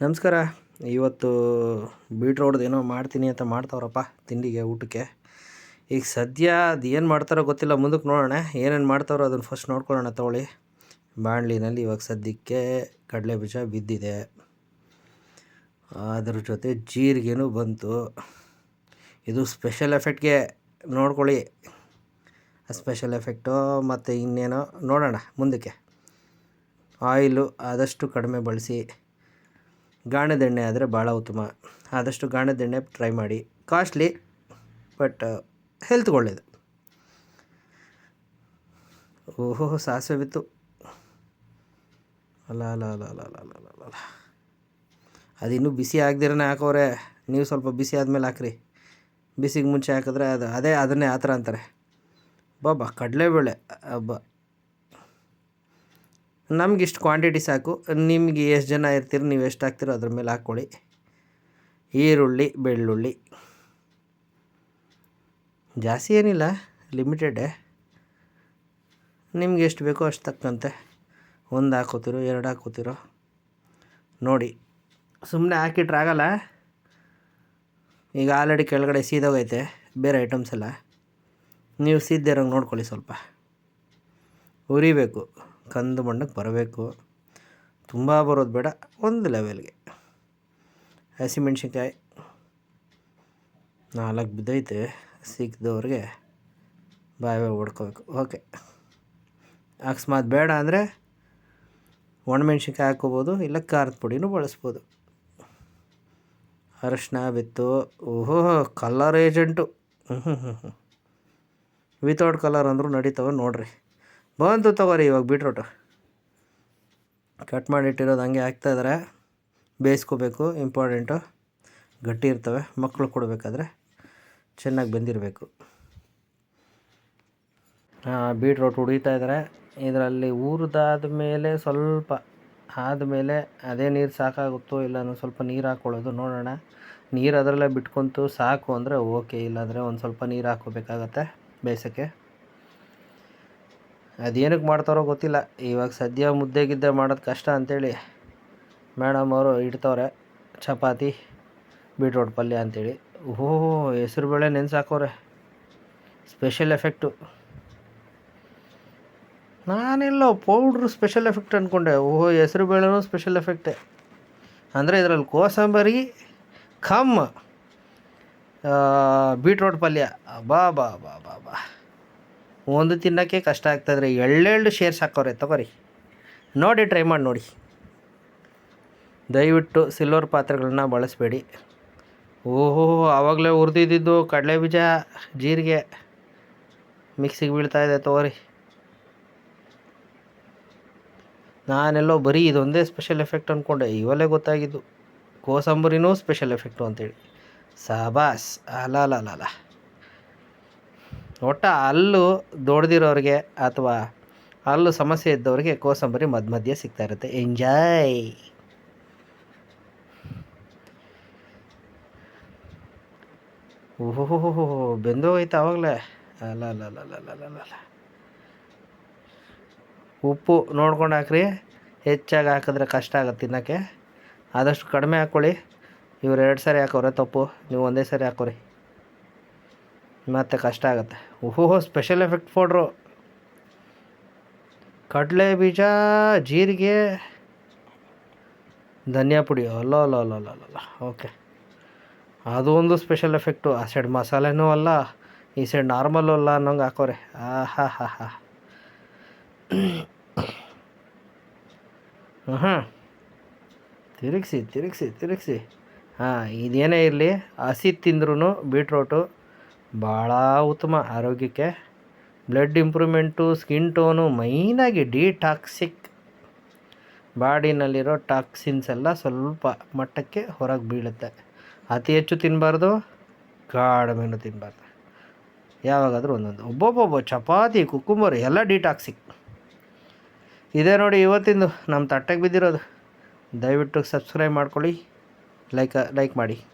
ನಮಸ್ಕಾರ. ಇವತ್ತು ಬೀಟ್ರೋಡ್ದು ಏನೋ ಮಾಡ್ತೀನಿ ಅಂತ ಮಾಡ್ತಾವ್ರಪ್ಪ ತಿಂಡಿಗೆ, ಊಟಕ್ಕೆ. ಈಗ ಸದ್ಯ ಅದು ಏನು ಮಾಡ್ತಾರೋ ಗೊತ್ತಿಲ್ಲ, ಮುಂದಕ್ಕೆ ನೋಡೋಣ. ಏನೇನು ಮಾಡ್ತಾರೋ ಅದನ್ನು ಫಸ್ಟ್ ನೋಡ್ಕೊಳ್ಳೋಣ ತೊಗೊಳ್ಳಿ. ಬಾಣಲಿನಲ್ಲಿ ಇವಾಗ ಸದ್ಯಕ್ಕೆ ಕಡಲೆ ಬೀಜ ಬಿದ್ದಿದೆ. ಅದ್ರ ಜೊತೆ ಜೀರಿಗೆನೂ ಬಂತು. ಇದು ಸ್ಪೆಷಲ್ ಎಫೆಕ್ಟ್ಗೆ ನೋಡ್ಕೊಳ್ಳಿ. ಸ್ಪೆಷಲ್ ಎಫೆಕ್ಟು ಮತ್ತು ಇನ್ನೇನೋ ನೋಡೋಣ ಮುಂದಕ್ಕೆ. ಆಯಿಲು ಆದಷ್ಟು ಕಡಿಮೆ ಬಳಸಿ. ಗಾಣದೆಣ್ಣೆ ಆದರೆ ಭಾಳ ಉತ್ತಮ. ಆದಷ್ಟು ಗಾಣದೆಣ್ಣೆ ಟ್ರೈ ಮಾಡಿ. ಕಾಸ್ಟ್ಲಿ ಬಟ್ ಹೆಲ್ತ್ ಒಳ್ಳೇದು. ಓಹೋ, ಸಾಸಿವೆ ಬಿತ್ತು. ಅಲ್ಲ ಅಲ್ಲ ಅಲ್ಲ ಅಲ್ಲ ಅಲ್ಲ ಅಲ್ಲ ಅಲ್ಲ ಅಲ್ಲ ಅದಿನ್ನೂ ಬಿಸಿ ಆಗದಿರನೇ ಹಾಕೋರೆ. ನೀವು ಸ್ವಲ್ಪ ಬಿಸಿ ಆದಮೇಲೆ ಹಾಕ್ರಿ. ಬಿಸಿಗೆ ಮುಂಚೆ ಹಾಕಿದ್ರೆ ಅದು, ಅದೇ ಅದನ್ನೇ ಆ ಥರ ಅಂತಾರೆ. ಬಾಬಾ, ಕಡಲೆಬೇಳೆ ಹಬ್ಬ ನಮ್ಗೆ ಇಷ್ಟು ಕ್ವಾಂಟಿಟಿ ಸಾಕು. ನಿಮಗೆ ಎಷ್ಟು ಜನ ಇರ್ತೀರಿ, ನೀವು ಎಷ್ಟು ಹಾಕ್ತೀರೋ ಅದ್ರ ಮೇಲೆ ಹಾಕ್ಕೊಳ್ಳಿ ಈರುಳ್ಳಿ, ಬೆಳ್ಳುಳ್ಳಿ. ಜಾಸ್ತಿ ಏನಿಲ್ಲ ಲಿಮಿಟೆಡೆ ನಿಮ್ಗೆ ಎಷ್ಟು ಬೇಕೋ ಅಷ್ಟು ತಕ್ಕಂತೆ. ಒಂದು ಹಾಕೋತಿರೋ, ಎರಡು ಹಾಕೋತಿರೋ. ನೋಡಿ ಸುಮ್ಮನೆ ಹಾಕಿಟ್ರೆ ಆಗಲ್ಲ. ಈಗ ಆಲ್ರೆಡಿ ಕೆಳಗಡೆ ಸೀದೋಗೈತೆ, ಬೇರೆ ಐಟಮ್ಸ್ ಎಲ್ಲ. ನೀವು ಸೀದ್ದಿರೋಂಗೆ ನೋಡ್ಕೊಳ್ಳಿ ಸ್ವಲ್ಪ. ಉರಿಬೇಕು. ಕಂದು ಬಣ್ಣಕ್ಕೆ ಬರಬೇಕು. ತುಂಬ ಬರೋದು ಬೇಡ, ಒಂದು ಲೆವೆಲ್ಗೆ ಹಸಿಮೆಣ್ಸಿನ್ಕಾಯಿ ನಾಲ್ಕು ಬಿದ್ದೈತೆ ಸಿಕ್ಕಿದವ್ರಿಗೆ ಬಾಯಿ ಬಾಯಿ ಹೊಡ್ಕೋಬೇಕು. ಓಕೆ ಅಕಸ್ಮಾತ್ ಬೇಡ ಅಂದರೆ ಒಣಮೆಣ್ಸಿನ್ಕಾಯಿ ಹಾಕೋಬೋದು ಇಲ್ಲ ಖಾರದ ಪುಡಿನೂ ಬಳಸ್ಬೋದು. ಅರಶಿನ, ಬಿತ್ತು. ಓಹೋ ಕಲರ್ ಏಜೆಂಟು ಹ್ಞೂ ಹ್ಞೂ ಹ್ಞೂ ವಿತೌಟ್ ಕಲರ್ ಅಂದರೂ ನಡೀತವೆ ನೋಡಿರಿ. ಬಂತು ತಗೋರಿ ಇವಾಗ ಬೀಟ್ರೋಟು. ಕಟ್ ಮಾಡಿಟ್ಟಿರೋದು ಹಂಗೆ ಹಾಕ್ತಾಯಿದ್ದಾರೆ ಬೇಯಿಸ್ಕೋಬೇಕು ಇಂಪಾರ್ಟೆಂಟು ಗಟ್ಟಿ ಇರ್ತವೆ ಮಕ್ಕಳು ಕೊಡಬೇಕಾದ್ರೆ ಚೆನ್ನಾಗಿ ಬೆಂದಿರಬೇಕು. ಬೀಟ್ರೋಟ್ ಉಡೀತಾ ಇದ್ದಾರೆ ಇದರಲ್ಲಿ ಹುರಿದಾದ ಮೇಲೆ ಸ್ವಲ್ಪ ಆದಮೇಲೆ ಅದೇ ನೀರು ಸಾಕಾಗುತ್ತೋ ಇಲ್ಲ ಸ್ವಲ್ಪ ನೀರು ಹಾಕ್ಕೊಳ್ಳೋದು ನೋಡೋಣ. ನೀರು ಅದರಲ್ಲೇ ಬಿಟ್ಕೊಂತು ಸಾಕು ಅಂದರೆ ಓಕೆ ಇಲ್ಲಾಂದರೆ ಒಂದು ಸ್ವಲ್ಪ ನೀರು ಹಾಕ್ಕೋಬೇಕಾಗತ್ತೆ ಬೇಯಿಸೋಕ್ಕೆ. ಅದೇನಕ್ಕೆ ಮಾಡ್ತಾರೋ ಗೊತ್ತಿಲ್ಲ. ಇವಾಗ ಸದ್ಯ ಮುದ್ದೆ ಗಿದ್ದೆ ಮಾಡೋದು ಕಷ್ಟ ಅಂಥೇಳಿ ಮೇಡಮ್ ಅವರು ಇಡ್ತವ್ರೆ. ಚಪಾತಿ, ಬೀಟ್ರೋಟ್ ಪಲ್ಯ ಅಂಥೇಳಿ ಓಹೋ ಹೆಸ್ರುಬೇಳೆ ಬೇಳೆ ಹಾಕೋರೆ ಸ್ಪೆಷಲ್ ಎಫೆಕ್ಟು. ನಾನೆಲ್ಲ ಪೌಡ್ರು ಸ್ಪೆಷಲ್ ಎಫೆಕ್ಟ್ ಅಂದ್ಕೊಂಡೆ ಓಹೋ, ಹೆಸ್ರು ಬೇಳೆನೂ ಸ್ಪೆಷಲ್ ಎಫೆಕ್ಟೇ. ಅಂದರೆ ಇದರಲ್ಲಿ ಕೋಸಂಬರಿ ಕಮ್ ಬೀಟ್ರೋಟ್ ಪಲ್ಯ. ಬಾ ಬಾ ಬಾ ಬಾ ಬಾ ಒಂದು ತಿನ್ನೋಕ್ಕೆ ಕಷ್ಟ ಆಗ್ತಾಯಿದ್ರೆ ಎಳ್ಳೆಳ್ಳು ಶೇರ್ಸ್ ಹಾಕೋರೆ, ತಗೋರಿ. ನೋಡಿ ಟ್ರೈ ಮಾಡಿ ನೋಡಿ. ದಯವಿಟ್ಟು ಸಿಲ್ವರ್ ಪಾತ್ರೆಗಳನ್ನ ಬಳಸಬೇಡಿ. ಓಹೋ, ಆವಾಗಲೇ ಹುರಿದಿದ್ದು ಕಡಲೆ ಬೀಜ ಜೀರಿಗೆ. ಮಿಕ್ಸಿಗೆ ಬೀಳ್ತಾ ಇದೆ, ತಗೋರಿ. ನಾನೆಲ್ಲೋ ಬರೀ ಇದೊಂದೇ ಸ್ಪೆಷಲ್ ಎಫೆಕ್ಟ್ ಅಂದ್ಕೊಂಡೆ ಇವಲ್ಲೇ ಗೊತ್ತಾಗಿದ್ದು. ಕೋಸಂಬರಿನೂ ಸ್ಪೆಷಲ್ ಎಫೆಕ್ಟು ಅಂತೇಳಿ. ಸಾಬಾಸ್. ಅಲ್ಲ ಅಲ್ಲ ಅಲ್ಲ ಒಟ್ಟು ಹಲ್ಲು ದೊಡ್ದಿರೋರಿಗೆ ಅಥವಾ ಹಲ್ಲು ಸಮಸ್ಯೆ ಇದ್ದವ್ರಿಗೆ ಕೋಸಂಬರಿ ಮಧ್ಯ ಮಧ್ಯೆ ಸಿಗ್ತಾ ಇರುತ್ತೆ. ಎಂಜಾಯ್ ಓಹೋ ಬೆಂದೋಗೈತೆ ಆವಾಗಲೇ. ಅಲ್ಲ ಅಲ್ಲ ಅಲ್ಲ ಅಲ್ಲ ಅಲ್ಲ ಅಲ್ಲ ಅಲ್ಲ. ಉಪ್ಪು ನೋಡ್ಕೊಂಡು ಹಾಕ್ರಿ. ಹೆಚ್ಚಾಗಿ ಹಾಕಿದ್ರೆ ಕಷ್ಟ ಆಗುತ್ತೆ ತಿನ್ನೋಕ್ಕೆ. ಆದಷ್ಟು ಕಡಿಮೆ ಹಾಕ್ಕೊಳ್ಳಿ. ಇವ್ರು ಎರಡು ಸಾರಿ ಹಾಕೋರೆ ತಪ್ಪು. ನೀವು ಒಂದೇ ಸಾರಿ ಹಾಕೋರಿ. ಮತ್ತು ಕಷ್ಟ ಆಗುತ್ತೆ. ಓಹೋ ಸ್ಪೆಷಲ್ ಎಫೆಕ್ಟ್ ಪೌಡ್ರು ಕಡಲೆ ಬೀಜ, ಜೀರಿಗೆ, ಧನಿಯಾ ಪುಡಿ. ಅಲ್ಲ ಅಲ್ಲ ಅಲ್ಲ ಅಲ್ಲ ಅಲ್ಲ ಓಕೆ ಅದು ಒಂದು ಸ್ಪೆಷಲ್ ಎಫೆಕ್ಟು ಆ ಸೈಡ್ ಮಸಾಲೆನೂ ಅಲ್ಲ, ಈ ಸೈಡ್ ನಾರ್ಮಲ್ಲು ಅಲ್ಲ ಅನ್ನೋಂಗೆ ಹಾಕೋರೆ. ಆ ಹಾ ಹಾ ಹಾ ಹಾಂ ತಿರುಗಿಸಿ ತಿರುಗಿಸಿ ತಿರುಗಿಸಿ. ಹಾಂ, ಇದೇನೇ ಇರಲಿ, ಹಸಿ ತಿಂದ್ರೂ ಬೀಟ್ರೋಟು ಭಾಳ ಉತ್ತಮ ಆರೋಗ್ಯಕ್ಕೆ. ಬ್ಲಡ್ ಇಂಪ್ರೂವ್ಮೆಂಟು, ಸ್ಕಿನ್ ಟೋನು ಮೈನಾಗಿ ಡಿಟಾಕ್ಸಿಕ್ ಬಾಡಿನಲ್ಲಿರೋ ಟಾಕ್ಸಿನ್ಸ್ ಎಲ್ಲ ಸ್ವಲ್ಪ ಮಟ್ಟಕ್ಕೆ ಹೊರಗೆ ಬೀಳುತ್ತೆ. ಅತಿ ಹೆಚ್ಚು ತಿನ್ನಬಾರ್ದು ಕಡಿಮೆನೂ ತಿನ್ನಬಾರ್ದು ಯಾವಾಗಾದರೂ ಒಂದೊಂದು. ಒಬ್ಬೊಬ್ಬೊಬ್ಬ ಚಪಾತಿ, ಕುಕ್ಕುಂಬರು ಎಲ್ಲ ಡಿಟಾಕ್ಸಿಕ್. ಇದೇ ನೋಡಿ ಇವತ್ತಿಂದು ನಮ್ಮ ತಟ್ಟೆಗೆ ಬಿದ್ದಿರೋದು. ದಯವಿಟ್ಟು ಸಬ್ಸ್ಕ್ರೈಬ್ ಮಾಡ್ಕೊಳ್ಳಿ, ಲೈಕ್ ಲೈಕ್ ಮಾಡಿ.